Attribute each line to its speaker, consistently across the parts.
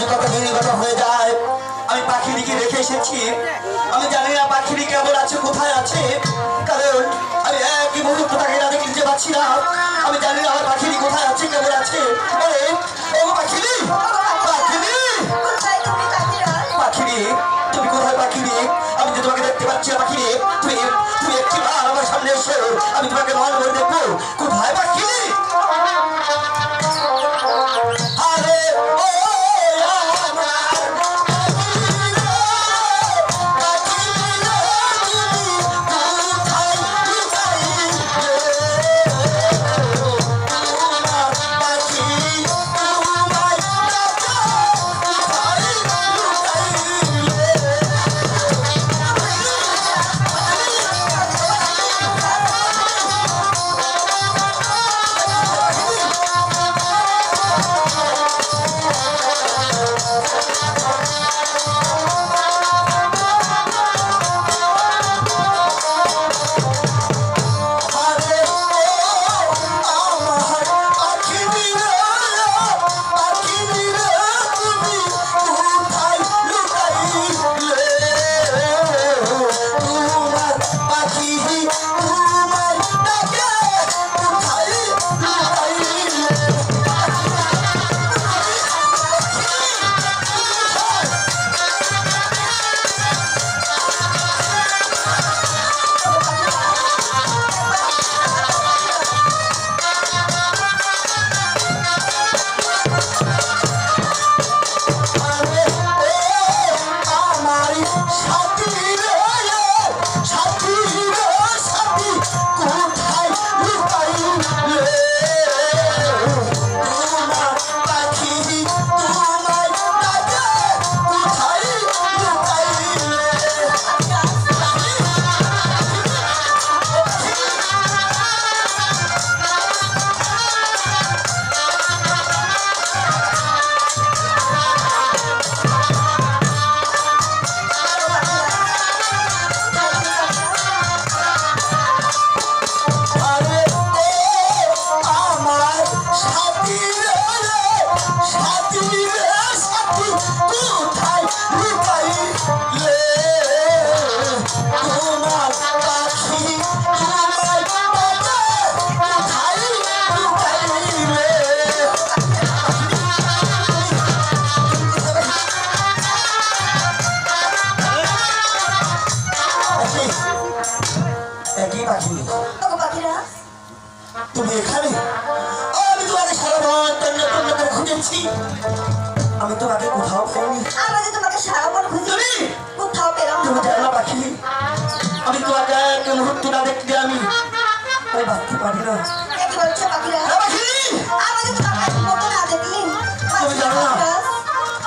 Speaker 1: আজ কত হয়ে যায়। আমি পাখিটিকে রেখে এসেছি। আমি জানি না পাখিটি কেমন আছে, কোথায় আছে। কারণ আমি একই মুহূর্ত তাকে না দেখে নিতে পারছি না। আমি জানি না আমার পাখিটি কোথায় আছে, কেমন আছে। আমি যে তোমাকে দেখতে পাচ্ছি না তুমি তুমি একটি বার আমি তোমাকে ভালো করে দেখব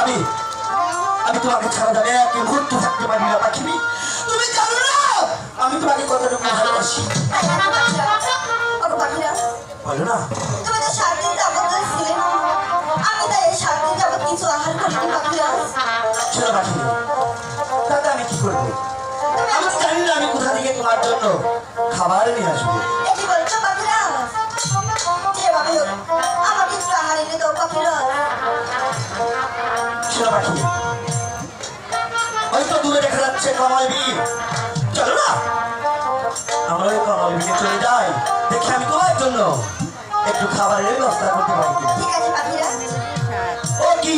Speaker 1: আমি আমি তোমাকে ছাড়া যাবে এক মুহূর্ত থাকতে পারি না পাখি তুমি জানো না আমি তোমাকে কতটুকু ভালোবাসি। বলো না।
Speaker 2: তুমি তো সাত দিন যাবত ছিলে আমি তাই সাত দিন যাবত কিছু আহার করিনি পাখিরা।
Speaker 1: শোনো পাখি দাদা আমি কি করব? আমি জানি না আমি কোথা থেকে তোমার জন্য খাবার নিয়ে আসব।
Speaker 2: আমাকে একটু আহার এনে দাও পাখিরা
Speaker 1: পাখি হয়তো দূরে দেখা যাচ্ছে কমাল বিল চলো না। আমরা ওই কমাল বিলে চলে যাই। দেখি আমি তোমার জন্য একটু খাবারের ব্যবস্থা করতে পারি
Speaker 2: ঠিক আছে পাখিরা।
Speaker 1: ও কি?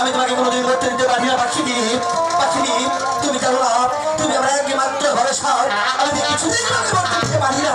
Speaker 1: আমি তোমাকে কোনোদিন করতে দিতে পারি না পাখিনি পাখিনি তুমি জানো না, তুমি আমার একমাত্র ভরসা। আমি কিছুতেই
Speaker 2: তোমাকে করতে
Speaker 1: দিতে পারি না।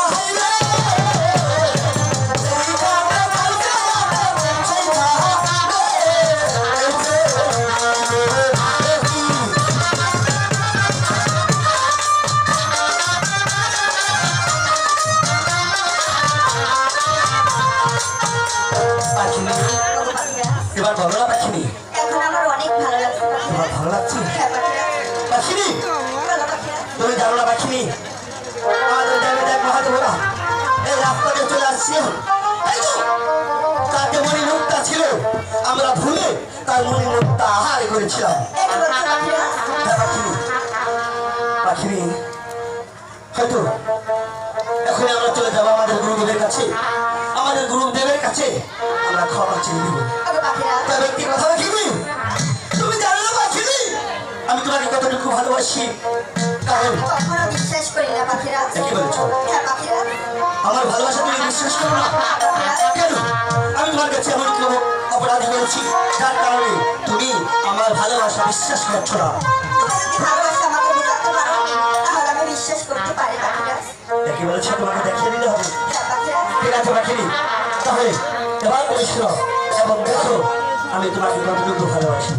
Speaker 2: ভালো লাগছে পাখিরা
Speaker 1: তুমি জানো না পাখিনি আমাদের দেবে দেখ মহাদেবরা এই রাস্তাতে চলে আসছে। এই তো, তার যে মণি মুক্তা ছিল আমরা ভুলে তার মণি মুক্তা আহার করেছিলাম।
Speaker 2: কি
Speaker 1: পাখিনি হয়তো এখন আমরা চলে যাব আমাদের গুরুদেবের কাছে। আমাদের গুরুদেবের কাছে আমরা ক্ষমা চেয়ে নিব।
Speaker 2: পাখিরা
Speaker 1: তার ব্যক্তি কথা রাখিনি আমি তোমাকে কতটুকু ভালোবাসি? কারণ
Speaker 2: কখনো বিশ্বাস করি না পাখিরা।
Speaker 1: কি বলেছ?
Speaker 2: হ্যাঁ পাখিরা।
Speaker 1: আমার ভালোবাসা তুমি বিশ্বাস করো না? কেন? আমি তোমার কাছে এমন কি অপরাধ করেছি যার কারণে তুমি আমার ভালোবাসা বিশ্বাস করছ না।
Speaker 2: ভালোবাসা আমাকে বোঝাতে পারো তাহলে আমি বিশ্বাস করতে পারি পাখিরা।
Speaker 1: দেখি বলেছে? তোমাকে দেখিয়ে দিতে হবে।
Speaker 2: হ্যাঁ
Speaker 1: ঠিক আছে রাখিনি তাহলে এবার তুমি এবং দেখো আমি তোমাকে কতটুকু ভালোবাসি?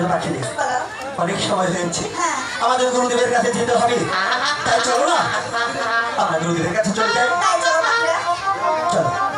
Speaker 1: ছিল
Speaker 2: পাঠিয়ে
Speaker 1: অনেক সময় হয়েছে।
Speaker 2: হ্যাঁ।
Speaker 1: আমাদের গুরুদেবের কাছে যেতে হবে। তাই চলো না। আমরা গুরুদেবের কাছে চলে যাই চলো।